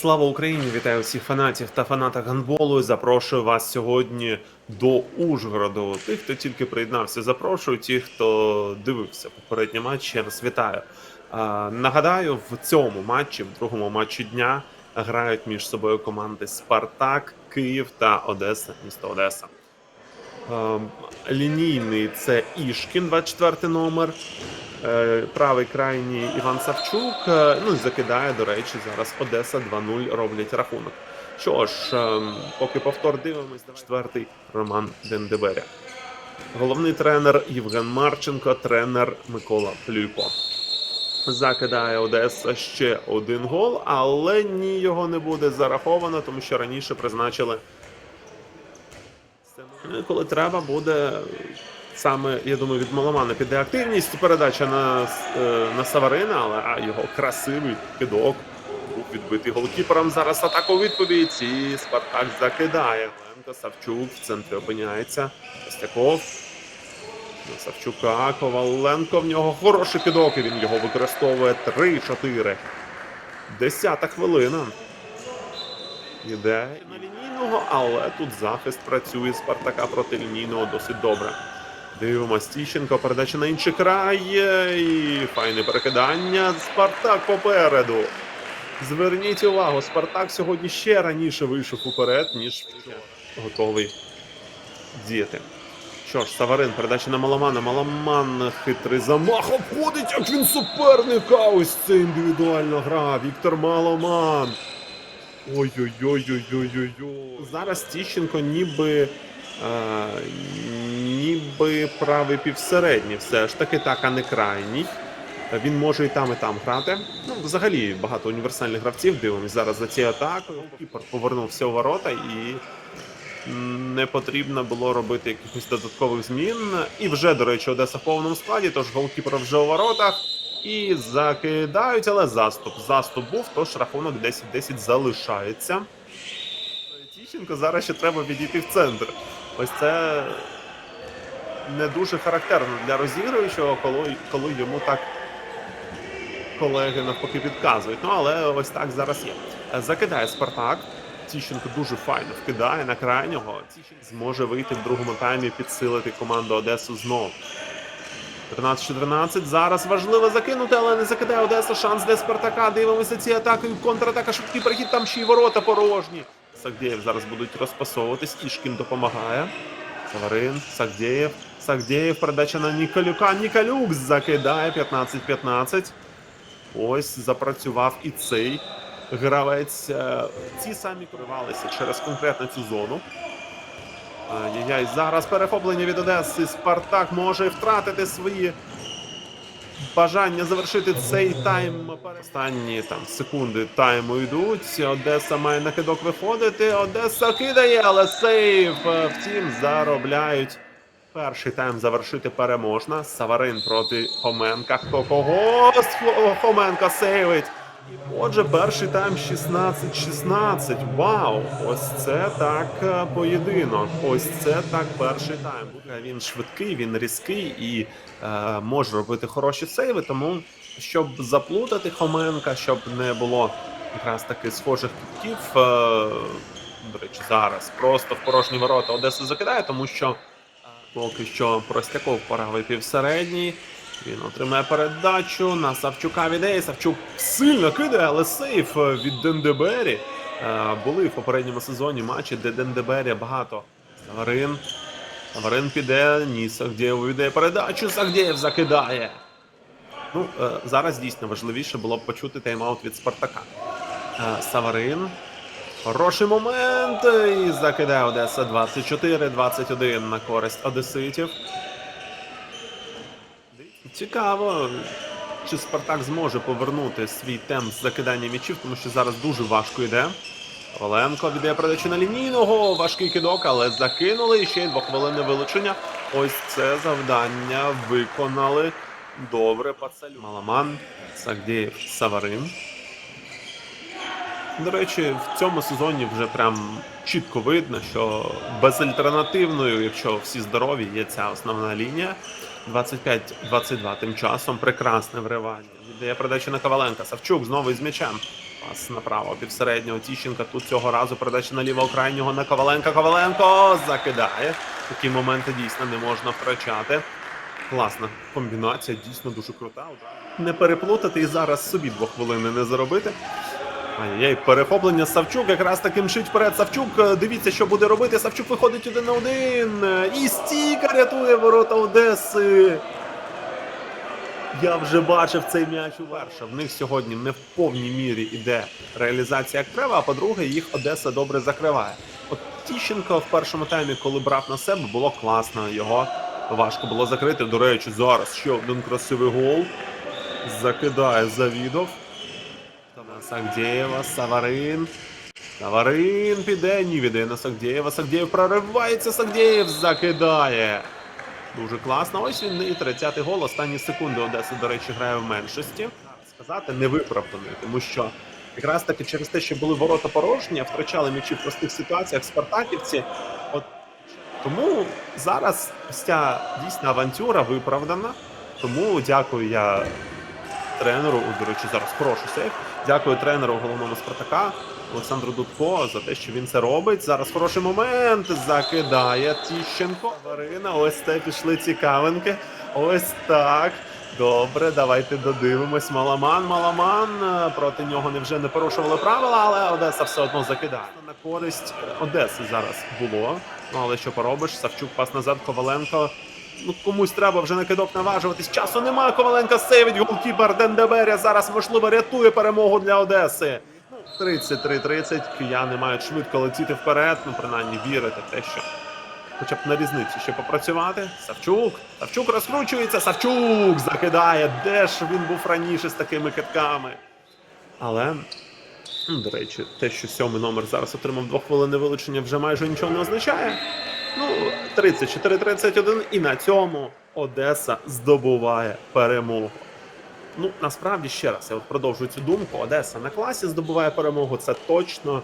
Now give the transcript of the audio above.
Слава Україні! Вітаю всіх фанатів та фанаток гандболу. Запрошую вас сьогодні до Ужгороду. Тих, хто тільки приєднався, запрошую. Ті, хто дивився попередній матч, ще раз вітаю. А, нагадаю, в цьому матчі, в другому матчі дня, грають між собою команди Спартак, Київ та Одеса, місто Одеса. Ем, Лінійний це Ішкін, 24 номер. Е, Правий крайній Іван Савчук. Е, Ну і закидає, до речі, зараз Одеса 2-0 роблять рахунок. Що ж, ем, поки повтор дивимось, четвертий Роман Дендеберя. Головний тренер Євген Марченко, тренер Микола Плюйко. Закидає Одеса ще один гол, але ні, його не буде зараховано, тому що раніше призначили коли треба, буде саме, я думаю, від Маломана піде активність. Передача на, е, на Саварина, але а його красивий кидок був відбитий голкіпером. Зараз атака у відповідь. І Спартак закидає. Ленко Савчук в центрі опиняється. Костяков. Савчука, Коваленко. В нього хороший кидок, і він його використовує 3-4. Десята хвилина. Іде на лінійного, але тут захист працює Спартака проти лінійного досить добре. Дивимось Тіщенко, передача на інший край. І файне перекидання. Спартак попереду. Зверніть увагу, Спартак сьогодні ще раніше вийшов уперед, ніж готовий діяти. Що ж, Саварин, передача на Маламана. Маламан хитрий замах обходить, як він суперника. Ось це індивідуальна гра. Віктор Маламан. Ой-ой-ой-ой-ой-ой. Зараз Тіщенко ніби. Е, ніби правий півсередній, все ж таки, так, а не крайній. Він може і там, і там грати. Ну, взагалі багато універсальних гравців. Дивимось зараз за цією атакою. Кіпер повернувся у ворота і не потрібно було робити якихось додаткових змін. І вже, до речі, Одеса в повному складі, тож голкіпер вже у воротах. І закидають, але заступ. Заступ був, тож рахунок 10-10 залишається. Тіщенко зараз ще треба відійти в центр. Ось це не дуже характерно для розігруючого, коли, коли йому так колеги навпаки підказують. Ну але ось так зараз є. Закидає Спартак. Тіщенко дуже файно вкидає на крайнього. Тіщенко зможе вийти в другому таймі, підсилити команду Одесу знову. 13-14. Зараз важливо закинути, але не закидає Одеса. Шанс для Спартака. Дивимося ці атаки. Контратака, швидкий перехід, там ще й ворота порожні. Сагдєєв зараз будуть розпасовуватись. Ішкін допомагає. Саварин, Сагдєєв. Сагдєєв, передача на Ніколюка. Ніколюк закидає 15-15. Ось запрацював і цей гравець. Е, Ці самі коривалися через конкретно цю зону. Ай-яй-яй, зараз перехоплення від Одеси. Спартак може втратити свої бажання завершити цей тайм. Останні там секунди тайму йдуть. Одеса має на кидок виходити. Одеса кидає, але сейв. Втім, заробляють. Перший тайм завершити переможна. Саварин проти Хоменка. Хто кого? Хоменка сейвить. Отже, перший тайм 16-16. Вау! Ось це так е, поєдинок. Ось це так перший тайм. Він швидкий, він різкий і е, може робити хороші сейви. Тому щоб заплутати Хоменка, щоб не було якраз таки схожих кітків. Е, до речі, зараз просто в порожні ворота Одеса закидає, тому що поки що Простяков правий півсередній. Він отримає передачу на Савчука від Савчук сильно кидає, але сейф від Дендебері. Е, Були в попередньому сезоні матчі, де Дендебері багато. Саварин. Саварин піде, ні, Сагдєєв віддає передачу, Сагдєєв закидає. Ну, е, зараз дійсно важливіше було б почути тайм-аут від Спартака. Е, Саварин. Хороший момент. І закидає Одеса 24-21 на користь одеситів. Цікаво, чи Спартак зможе повернути свій темп з закидання м'ячів, тому що зараз дуже важко йде. Оленко віддає передачу на лінійного. Важкий кидок, але закинули. Ще й двохвилинне вилучення. Ось це завдання виконали. Добре, Пацалю. Маламан, Сагдєєв, Саварин. До речі, в цьому сезоні вже прям чітко видно, що безальтернативною, якщо всі здорові, є ця основна лінія. 25-22 тим часом прекрасне вривання. Віддає передачу на Коваленка. Савчук знову із м'ячем. Пас направо півсереднього Тіщенка. Тут цього разу передача на лівого крайнього на Коваленка. Коваленко закидає. Такі моменти дійсно не можна втрачати. Класна комбінація, дійсно дуже крута. Не переплутати і зараз собі двох хвилин не заробити. Ай-яй, перехоплення Савчук якраз таки мчить вперед. Савчук, е, дивіться, що буде робити. Савчук виходить один на один. Е, І стійка рятує ворота Одеси. Я вже бачив цей м'яч уперше. В них сьогодні не в повній мірі іде реалізація як треба, а по-друге, їх Одеса добре закриває. От Тіщенко в першому таймі, коли брав на себе, було класно. Його важко було закрити. До речі, зараз ще один красивий гол. Закидає Завідов. На Саварин. Саварин піде, ні віде на Сагдєєва. Сагдєєв проривається, Сагдєєв закидає. Дуже класно. Ось він і 30-й гол. Останні секунди Одеса, до речі, грає в меншості. Сказати невиправданий, тому що якраз таки через те, що були ворота порожні, втрачали м'ячі в простих ситуаціях спартаківці. От тому зараз ця дійсна авантюра виправдана. Тому дякую я тренеру. О, До речі, зараз хороший сейф. Дякую тренеру головному Спартака Олександру Дудко за те, що він це робить. Зараз хороший момент. Закидає Тіщенко. Варина, ось це пішли цікавинки. Ось так. Добре, давайте додивимось. Маламан, Маламан. Проти нього невже не порушували правила, але Одеса все одно закидає. На користь Одеси зараз було. Ну але що поробиш? Савчук пас назад, Коваленко. Ну, комусь треба вже на кидок наважуватись. Часу нема. Коваленко сейвить голкіпер Дендеберя. Зараз, можливо, рятує перемогу для Одеси. 33-30. Кияни мають швидко летіти вперед. Ну, принаймні вірити в те, що хоча б на різниці ще попрацювати. Савчук. Савчук розкручується. Савчук закидає. Де ж він був раніше з такими китками? Але. ну, До речі, те, що сьомий номер зараз отримав двохвилинне вилучення, вже майже нічого не означає. Ну, 34-31, і на цьому Одеса здобуває перемогу. Ну, насправді ще раз, я от продовжую цю думку. Одеса на класі здобуває перемогу, це точно.